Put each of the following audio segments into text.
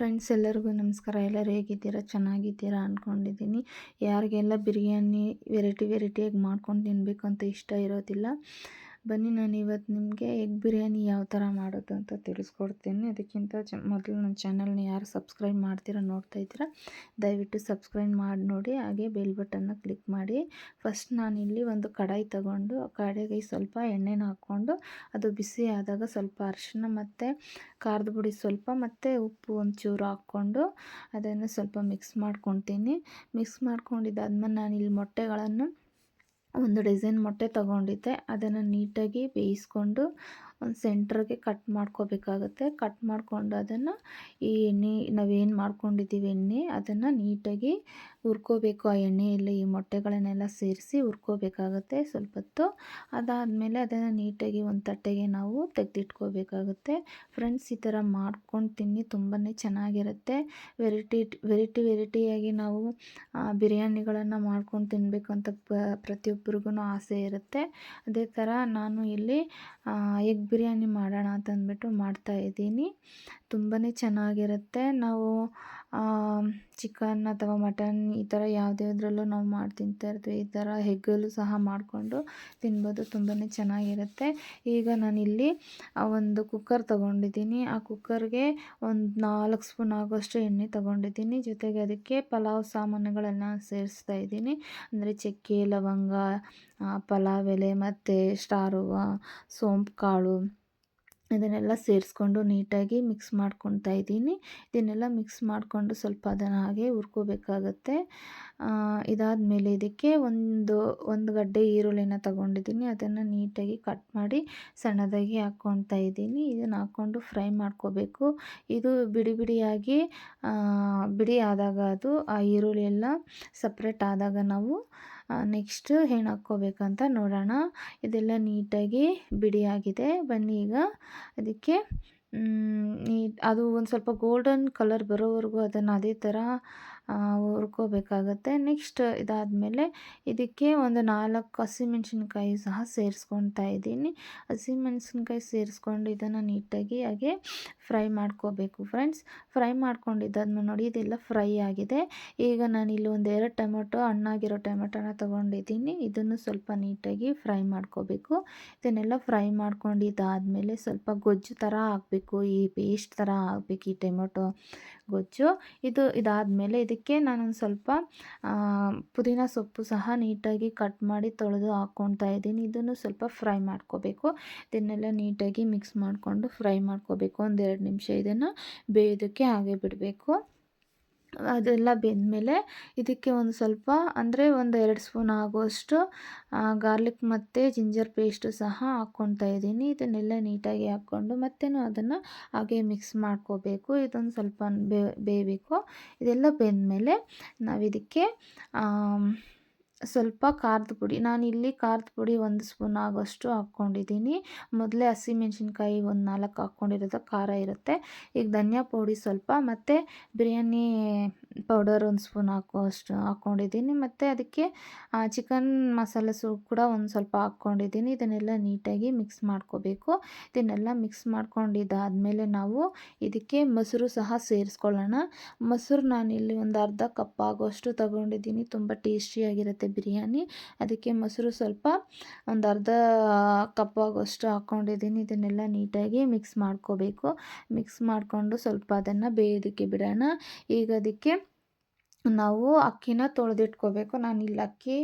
Friends ಎಲ್ಲರಿಗೂ ನಮಸ್ಕಾರ. ಎಲ್ಲರೂ ಹೇಗಿದ್ದೀರಾ? ಚೆನ್ನಾಗಿದ್ದೀರಾ ಅಂದ್ಕೊಂಡಿದ್ದೀನಿ ಯಾರಿಗೆಲ್ಲ ಬಿರಿಯಾನಿ ವೆರೈಟಿ ವೆರೈಟಿಯಾಗಿ ಮಾಡ್ಕೊಂಡು ತಿನ್ನಬೇಕು ಅಂತ ಇಷ್ಟ ಇರೋದಿಲ್ಲ ಬನ್ನಿ, ನಾನು ಇವತ್ತು ನಿಮಗೆ ಎಗ್ ಬಿರಿಯಾನಿ ಯಾವ ಥರ ಮಾಡೋದು ಅಂತ ತಿಳಿಸ್ಕೊಡ್ತೀನಿ. ಅದಕ್ಕಿಂತ ಚ, ಮೊದಲು ನನ್ನ ಚಾನಲ್ನ ಯಾರು ಸಬ್ಸ್ಕ್ರೈಬ್ ಮಾಡ್ತೀರಾ ನೋಡ್ತಾ ಇದ್ದೀರಾ, ದಯವಿಟ್ಟು ಸಬ್ಸ್ಕ್ರೈಬ್ ಮಾಡಿ ನೋಡಿ, ಹಾಗೆ ಬೆಲ್ ಬಟನ್ನ ಕ್ಲಿಕ್ ಮಾಡಿ. ಫಸ್ಟ್ ನಾನು ಇಲ್ಲಿ ಒಂದು ಕಡಾಯಿ ತಗೊಂಡು ಕಡಾಯಿಗೆ ಸ್ವಲ್ಪ ಎಣ್ಣೆನ ಹಾಕ್ಕೊಂಡು, ಅದು ಬಿಸಿ ಆದಾಗ ಸ್ವಲ್ಪ ಅರಿಶಿನ ಮತ್ತು ಖಾರದ ಪುಡಿ ಸ್ವಲ್ಪ ಮತ್ತು ಉಪ್ಪು ಒಂಚೂರು ಹಾಕ್ಕೊಂಡು, ಅದನ್ನು ಸ್ವಲ್ಪ ಮಿಕ್ಸ್ ಮಾಡ್ಕೊತೀನಿ. ಮಿಕ್ಸ್ ಮಾಡ್ಕೊಂಡಿದ್ದಾದ್ಮೇಲೆ ಇಲ್ಲಿ ಮೊಟ್ಟೆಗಳನ್ನು ಒಂದು ಡಜನ್ ಮೊಟ್ಟೆ ತಗೊಂಡಿದ್ದೆ. ಅದನ್ನು ನೀಟಾಗಿ ಬೇಯಿಸ್ಕೊಂಡು ಒಂದು ಸೆಂಟ್ರಿಗೆ ಕಟ್ ಮಾಡ್ಕೋಬೇಕಾಗುತ್ತೆ. ಕಟ್ ಮಾಡಿಕೊಂಡು ಅದನ್ನು ಈ ಎಣ್ಣೆ, ನಾವೇನು ಮಾಡ್ಕೊಂಡಿದ್ದೀವಿ ಎಣ್ಣೆ, ಅದನ್ನು ನೀಟಾಗಿ ಹುರ್ಕೋಬೇಕು. ಆ ಎಣ್ಣೆಯಲ್ಲಿ ಈ ಮೊಟ್ಟೆಗಳನ್ನೆಲ್ಲ ಸೇರಿಸಿ ಹುರ್ಕೋಬೇಕಾಗುತ್ತೆ ಸ್ವಲ್ಪ ಹೊತ್ತು. ಅದಾದಮೇಲೆ ಅದನ್ನು ನೀಟಾಗಿ ಒಂದು ತಟ್ಟೆಗೆ ನಾವು ತೆಗೆದಿಟ್ಕೋಬೇಕಾಗುತ್ತೆ. ಫ್ರೆಂಡ್ಸ್, ಈ ಥರ ಮಾಡ್ಕೊಂಡು ತಿನ್ನಿ ತುಂಬಾ ಚೆನ್ನಾಗಿರುತ್ತೆ. ವೆರೈಟಿ ವೆರೈಟಿ, ವೆರೈಟಿಯಾಗಿ ನಾವು ಬಿರಿಯಾನಿಗಳನ್ನು ಮಾಡ್ಕೊಂಡು ತಿನ್ನಬೇಕು ಅಂತ ಪ್ರತಿಯೊಬ್ಬರಿಗೂ ಆಸೆ ಇರುತ್ತೆ. ಅದೇ ಥರ ನಾನು ಇಲ್ಲಿ ಎಗ್ ಬಿರಿಯಾನಿ ಮಾಡೋಣ ಅಂತ ಅಂದ್ಬಿಟ್ಟು ಮಾಡ್ತಾಯಿದ್ದೀನಿ ತುಂಬಾ ಚೆನ್ನಾಗಿರುತ್ತೆ. ನಾವು ಚಿಕನ್ ಅಥವಾ ಮಟನ್ ಈ ಥರ ಯಾವುದ್ಯಾವ್ದ್ರಲ್ಲೂ ನಾವು ಮಾಡಿ ತಿಂತಾಯಿರ್ತೀವಿ ಈ ಥರ ಹೆಗ್ಗಲು ಸಹ ಮಾಡಿಕೊಂಡು ತಿನ್ಬೋದು. ತುಂಬಾ ಚೆನ್ನಾಗಿರುತ್ತೆ. ಈಗ ನಾನಿಲ್ಲಿ ಒಂದು ಕುಕ್ಕರ್ ತೊಗೊಂಡಿದ್ದೀನಿ. ಆ ಕುಕ್ಕರ್ಗೆ ಒಂದು ನಾಲ್ಕು ಸ್ಪೂನ್ ಆಗೋಷ್ಟು ಎಣ್ಣೆ ತೊಗೊಂಡಿದ್ದೀನಿ. ಜೊತೆಗೆ ಅದಕ್ಕೆ ಪಲಾವ್ ಸಾಮಾನುಗಳನ್ನು ಸೇರಿಸ್ತಾ ಇದ್ದೀನಿ. ಅಂದರೆ ಚಕ್ಕೆ, ಲವಂಗ ಪಲಾವ್ ಎಲೆ ಮತ್ತು ಸ್ಟಾರ್ ಹೂವು, ಸೋಂಪು, ಕಾಳು ಇದನ್ನೆಲ್ಲ ಸೇರಿಸ್ಕೊಂಡು ನೀಟಾಗಿ ಮಿಕ್ಸ್ ಮಾಡ್ಕೊತಾ ಇದ್ದೀನಿ. ಇದನ್ನೆಲ್ಲ ಮಿಕ್ಸ್ ಮಾಡಿಕೊಂಡು ಸ್ವಲ್ಪ ಅದನ್ನು ಹಾಗೆ ಹುರ್ಕೋಬೇಕಾಗತ್ತೆ. ಇದಾದಮೇಲೆ ಇದಕ್ಕೆ ಒಂದು ಒಂದು ಗಡ್ಡೆ ಈರುಳ್ಳಿನ ತಗೊಂಡಿದ್ದೀನಿ. ಅದನ್ನು ನೀಟಾಗಿ ಕಟ್ ಮಾಡಿ ಸಣ್ಣದಾಗಿ ಹಾಕ್ಕೊತಾ ಇದ್ದೀನಿ. ಇದನ್ನು ಹಾಕ್ಕೊಂಡು ಫ್ರೈ ಮಾಡ್ಕೋಬೇಕು. ಇದು ಬಿಡಿ ಬಿಡಿಯಾಗಿ ಬಿಡಿ ಆದಾಗ ಅದು, ಆ ಈರುಳ್ಳಿ ಎಲ್ಲ ಸಪ್ರೇಟ್ ಆದಾಗ ನಾವು ನೆಕ್ಸ್ಟ್ ಏನು ಹಾಕ್ಕೋಬೇಕಂತ ನೋಡೋಣ. ಇದೆಲ್ಲ ನೀಟಾಗಿ ಬಿಡಿಯಾಗಿದೆ. ಬನ್ನಿ ಈಗ ಅದಕ್ಕೆ ನೀ, ಅದು ಒಂದು ಸ್ವಲ್ಪ ಗೋಲ್ಡನ್ ಕಲರ್ ಬರೋವರೆಗೂ ಅದನ್ನು ಅದೇ ಥರ ಹುರ್ಕೋಬೇಕಾಗತ್ತೆ. ನೆಕ್ಸ್ಟ್ ಇದಾದಮೇಲೆ ಇದಕ್ಕೆ ಒಂದು ನಾಲ್ಕು ಹಸಿಮೆಣ್ಸಿನ್ಕಾಯಿ ಸಹ ಸೇರಿಸ್ಕೊತಾ ಇದ್ದೀನಿ. ಹಸಿಮೆಣ್ಸಿನ್ಕಾಯಿ ಸೇರಿಸ್ಕೊಂಡು ಇದನ್ನು ನೀಟಾಗಿ ಹಾಗೆ ಫ್ರೈ ಮಾಡ್ಕೋಬೇಕು ಫ್ರೆಂಡ್ಸ್. ಫ್ರೈ ಮಾಡ್ಕೊಂಡಿದ್ದಾದ್ಮೇಲೆ ನೋಡಿ, ಇದೆಲ್ಲ ಫ್ರೈ ಆಗಿದೆ. ಈಗ ನಾನು ಇಲ್ಲಿ ಒಂದು ಎರಡು ಟೊಮೆಟೊ, ಹಣ್ಣಾಗಿರೋ ಟೊಮೆಟೊನ ತೊಗೊಂಡಿದ್ದೀನಿ. ಇದನ್ನು ಸ್ವಲ್ಪ ನೀಟಾಗಿ ಫ್ರೈ ಮಾಡ್ಕೋಬೇಕು. ಇದನ್ನೆಲ್ಲ ಫ್ರೈ ಮಾಡ್ಕೊಂಡಿದ್ದಾದಮೇಲೆ ಸ್ವಲ್ಪ ಗೊಜ್ಜು ಥರ ಹಾಕಬೇಕು. ಈ ಪೇಸ್ಟ್ ಥರ ಹಾಕ್ಬೇಕು ಈ ಟೊಮೆಟೊ ಗೊಜ್ಜು. ಇದು ಇದಾದಮೇಲೆ ಇದಕ್ಕೆ ನಾನೊಂದು ಸ್ವಲ್ಪ ಪುದೀನ ಸೊಪ್ಪು ಸಹ ನೀಟಾಗಿ ಕಟ್ ಮಾಡಿ ತೊಳೆದು ಹಾಕ್ಕೊತಾ ಇದ್ದೀನಿ. ಇದನ್ನು ಸ್ವಲ್ಪ ಫ್ರೈ ಮಾಡ್ಕೋಬೇಕು. ಇದನ್ನೆಲ್ಲ ನೀಟಾಗಿ ಮಿಕ್ಸ್ ಮಾಡಿಕೊಂಡು ಫ್ರೈ ಮಾಡ್ಕೋಬೇಕು. ಒಂದೆರಡು ನಿಮಿಷ ಇದನ್ನು ಬೇಯೋದಕ್ಕೆ ಹಾಗೆ ಬಿಡಬೇಕು. ಅದೆಲ್ಲ ಬೆಂದಮೇಲೆ ಇದಕ್ಕೆ ಒಂದು ಸ್ವಲ್ಪ ಅಂದರೆ ಒಂದು ಎರಡು ಸ್ಪೂನ್ ಆಗುವಷ್ಟು ಗಾರ್ಲಿಕ್ ಮತ್ತು ಜಿಂಜರ್ ಪೇಸ್ಟು ಸಹ ಹಾಕ್ಕೊತಾ ಇದ್ದೀನಿ. ಇದನ್ನೆಲ್ಲ ನೀಟಾಗಿ ಹಾಕ್ಕೊಂಡು ಮತ್ತೇನು ಅದನ್ನು ಹಾಗೆ ಮಿಕ್ಸ್ ಮಾಡ್ಕೋಬೇಕು. ಇದೊಂದು ಸ್ವಲ್ಪ ಬೇಯಬೇಕು. ಇದೆಲ್ಲ ಬೆಂದಮೇಲೆ ನಾವಿದಕ್ಕೆ ಸ್ವಲ್ಪ ಖಾರದ ಪುಡಿ. ನಾನು ಇಲ್ಲಿ ಖಾರದ ಪುಡಿ ಒಂದು ಸ್ಪೂನ್ ಆಗೋಷ್ಟು ಹಾಕ್ಕೊಂಡಿದ್ದೀನಿ. ಮೊದಲೇ ಹಸಿಮೆಣ್ಸಿನ್ಕಾಯಿ ಒಂದು ನಾಲ್ಕು ಹಾಕ್ಕೊಂಡಿರೋದು, ಖಾರ ಇರುತ್ತೆ. ಈಗ ಧನಿಯಾ ಪುಡಿ ಸ್ವಲ್ಪ. ಮತ್ತು ಬಿರಿಯಾನಿ ಪೌಡರ್ ಒಂದು ಸ್ಪೂನ್ ಹಾಕುವಷ್ಟು ಹಾಕ್ಕೊಂಡಿದ್ದೀನಿ ಮತ್ತು ಅದಕ್ಕೆ ಚಿಕನ್ ಮಸಾಲೆ ಸೂಪ್ ಕೂಡ ಒಂದು ಸ್ವಲ್ಪ ಹಾಕ್ಕೊಂಡಿದ್ದೀನಿ ಇದನ್ನೆಲ್ಲ ನೀಟಾಗಿ ಮಿಕ್ಸ್ ಮಾಡ್ಕೋಬೇಕು. ಇದನ್ನೆಲ್ಲ ಮಿಕ್ಸ್ ಮಾಡ್ಕೊಂಡಿದ್ದಾದಮೇಲೆ ನಾವು ಇದಕ್ಕೆ ಮೊಸರು ಸಹ ಸೇರಿಸ್ಕೊಳ್ಳೋಣ. ಮೊಸರು ನಾನಿಲ್ಲಿ ಒಂದು ಅರ್ಧ ಕಪ್ ಆಗೋಷ್ಟು ತಗೊಂಡಿದ್ದೀನಿ. ತುಂಬ ಟೇಸ್ಟಿಯಾಗಿರುತ್ತೆ ಬಿರಿಯಾನಿ. ಅದಕ್ಕೆ ಮೊಸರು ಸ್ವಲ್ಪ ಒಂದು ಅರ್ಧ ಕಪ್ ಆಗೋಷ್ಟು ಹಾಕ್ಕೊಂಡಿದ್ದೀನಿ ಇದನ್ನೆಲ್ಲ ನೀಟಾಗಿ ಮಿಕ್ಸ್ ಮಾಡ್ಕೋಬೇಕು. ಮಿಕ್ಸ್ ಮಾಡಿಕೊಂಡು ಸ್ವಲ್ಪ ಅದನ್ನು ಬೇಯೋದಕ್ಕೆ ಬಿಡೋಣ. ಈಗ ಅದಕ್ಕೆ ನಾವು ಅಕ್ಕಿನ ತೊಳೆದಿಟ್ಕೋಬೇಕು. ಇಲ್ಲಿ ಅಕ್ಕಿ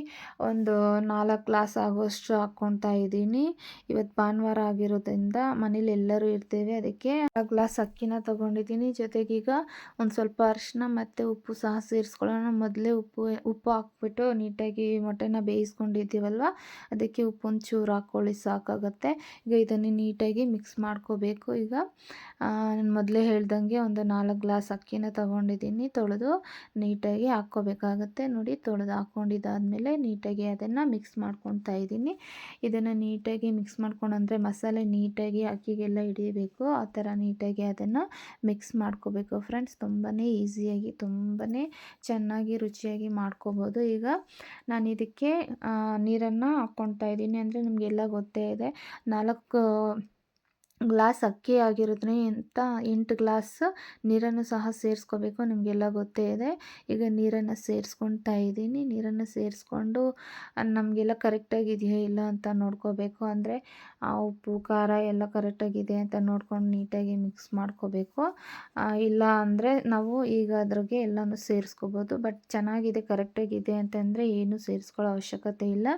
ಒಂದು ನಾಲ್ಕು ಗ್ಲಾಸ್ ಆಗೋಷ್ಟು ಹಾಕ್ಕೊತಾ ಇದ್ದೀನಿ. ಇವತ್ತು ಭಾನುವಾರ ಆಗಿರೋದ್ರಿಂದ ಮನೇಲಿ ಎಲ್ಲರೂ ಇರ್ತೇವೆ. ಅದಕ್ಕೆ ನಾಲ್ಕು ಗ್ಲಾಸ್ ಅಕ್ಕಿನ ತೊಗೊಂಡಿದ್ದೀನಿ. ಜೊತೆಗೀಗ ಒಂದು ಸ್ವಲ್ಪ ಅರಿಶಿನ ಮತ್ತು ಉಪ್ಪು ಸಹ ಸೇರಿಸ್ಕೊಳ್ಳೋಣ. ಮೊದಲೇ ಉಪ್ಪು ಉಪ್ಪು ಹಾಕ್ಬಿಟ್ಟು ನೀಟಾಗಿ ಮೊಟ್ಟೆನ ಬೇಯಿಸ್ಕೊಂಡಿದ್ದೀವಲ್ವ? ಅದಕ್ಕೆ ಉಪ್ಪು ಚೂರು ಹಾಕ್ಕೊಳ್ಳಿ, ಸಾಕಾಗುತ್ತೆ. ಈಗ ಇದನ್ನು ನೀಟಾಗಿ ಮಿಕ್ಸ್ ಮಾಡ್ಕೋಬೇಕು. ಈಗ ನಾನು ಮೊದಲೇ ಹೇಳ್ದಂಗೆ ಒಂದು ನಾಲ್ಕು ಗ್ಲಾಸ್ ಅಕ್ಕಿನ ತೊಗೊಂಡಿದ್ದೀನಿ. ತೊಳೆದು ನೀಟಾಗಿ ನೀಟಾಗಿ ಹಾಕ್ಕೋಬೇಕಾಗತ್ತೆ. ನೋಡಿ ತೊಳೆದು ಹಾಕ್ಕೊಂಡಿದ್ದಾದಮೇಲೆ ನೀಟಾಗಿ ಅದನ್ನು ಮಿಕ್ಸ್ ಮಾಡ್ಕೊತಾ ಇದ್ದೀನಿ. ಇದನ್ನು ನೀಟಾಗಿ ಮಿಕ್ಸ್ ಮಾಡ್ಕೊಂಡ್ರೆ ಮಸಾಲೆ ನೀಟಾಗಿ ಅಕ್ಕಿಗೆಲ್ಲ ಹಿಡಿಯಬೇಕು. ಆ ಥರ ನೀಟಾಗಿ ಅದನ್ನು ಮಿಕ್ಸ್ ಮಾಡ್ಕೋಬೇಕು. ಫ್ರೆಂಡ್ಸ್ ತುಂಬಾ ಈಸಿಯಾಗಿ ತುಂಬಾ ಚೆನ್ನಾಗಿ, ರುಚಿಯಾಗಿ ಮಾಡ್ಕೋಬೋದು. ಈಗ ನಾನು ಇದಕ್ಕೆ ನೀರನ್ನು ಹಾಕ್ಕೊತಾ ಇದ್ದೀನಿ. ಅಂದರೆ ನಿಮಗೆಲ್ಲ ಗೊತ್ತೇ ಇದೆ. ನಾಲ್ಕು ಗ್ಲಾಸ್ ಅಕ್ಕಿ ಅಂತ ಎಂಟು ಗ್ಲಾಸ್ ನೀರನ್ನು ಸಹ ಸೇರಿಸ್ಕೋಬೇಕು, ನಿಮಗೆಲ್ಲ ಗೊತ್ತೇ ಇದೆ. ಈಗ ನೀರನ್ನು ಸೇರಿಸ್ಕೊಳ್ತಾ ಇದ್ದೀನಿ. ನೀರನ್ನು ಸೇರಿಸ್ಕೊಂಡು ನಮಗೆಲ್ಲ ಕರೆಕ್ಟಾಗಿ ಇದೆಯೋ ಇಲ್ಲ ಅಂತ ನೋಡ್ಕೋಬೇಕು. ಅಂದರೆ ಉಪ್ಪು, ಖಾರ ಎಲ್ಲ ಕರೆಕ್ಟಾಗಿದೆ ಅಂತ ನೋಡ್ಕೊಂಡು ನೀಟಾಗಿ ಮಿಕ್ಸ್ ಮಾಡ್ಕೋಬೇಕು. ಇಲ್ಲ ಅಂದರೆ ನಾವು ಈಗ ಅದ್ರಾಗೆ ಎಲ್ಲನೂ ಸೇರಿಸ್ಕೋಬೋದು. ಬಟ್ ಚೆನ್ನಾಗಿದೆ, ಕರೆಕ್ಟಾಗಿದೆ ಅಂತಂದರೆ ಏನೂ ಸೇರಿಸ್ಕೊಳ್ಳೋ ಅವಶ್ಯಕತೆ ಇಲ್ಲ.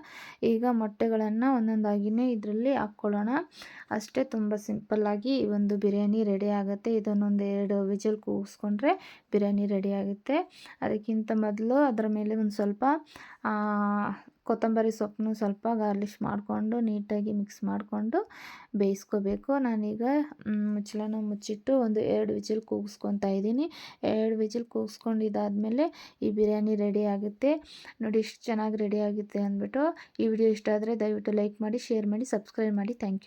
ಈಗ ಮೊಟ್ಟೆಗಳನ್ನು ಒಂದೊಂದಾಗಿಯೇ ಇದರಲ್ಲಿ ಹಾಕ್ಕೊಳ್ಳೋಣ. ಅಷ್ಟೇ ತುಂಬ ಸಿಂಪಲ್ಲಾಗಿ ಈ ಒಂದು ಬಿರಿಯಾನಿ ರೆಡಿ ಆಗುತ್ತೆ. ಇದನ್ನೊಂದು ಎರಡು ವಿಜಲ್ ಕೂಗಿಸ್ಕೊಂಡ್ರೆ ಬಿರಿಯಾನಿ ರೆಡಿ ಆಗುತ್ತೆ. ಅದಕ್ಕಿಂತ ಮೊದಲು ಅದರ ಮೇಲೆ ಒಂದು ಸ್ವಲ್ಪ ಕೊತ್ತಂಬರಿ ಸೊಪ್ಪನ್ನು ಸ್ವಲ್ಪ ಗಾರ್ಲಿಶ್ ಮಾಡಿಕೊಂಡು ನೀಟಾಗಿ ಮಿಕ್ಸ್ ಮಾಡಿಕೊಂಡು ಬೇಯಿಸ್ಕೋಬೇಕು. ನಾನೀಗ ಮುಚ್ಚಳನ ಮುಚ್ಚಿಟ್ಟು ಒಂದು ಎರಡು ವಿಜಿಲ್ ಕೂಗಿಸ್ಕೊತಾ ಇದ್ದೀನಿ. ಎರಡು ವಿಜಿಲ್ ಕೂಗಿಸ್ಕೊಂಡಿದ್ದಾದಮೇಲೆ ಈ ಬಿರಿಯಾನಿ ರೆಡಿ ಆಗುತ್ತೆ. ನೋಡಿ ಇಷ್ಟು ಚೆನ್ನಾಗಿ ರೆಡಿ ಆಗುತ್ತೆ ಅಂದ್ಬಿಟ್ಟು ಈ ವಿಡಿಯೋ ಇಷ್ಟ ಆದರೆ ದಯವಿಟ್ಟು ಲೈಕ್ ಮಾಡಿ, ಶೇರ್ ಮಾಡಿ, ಸಬ್ಸ್ಕ್ರೈಬ್ ಮಾಡಿ. Thank you.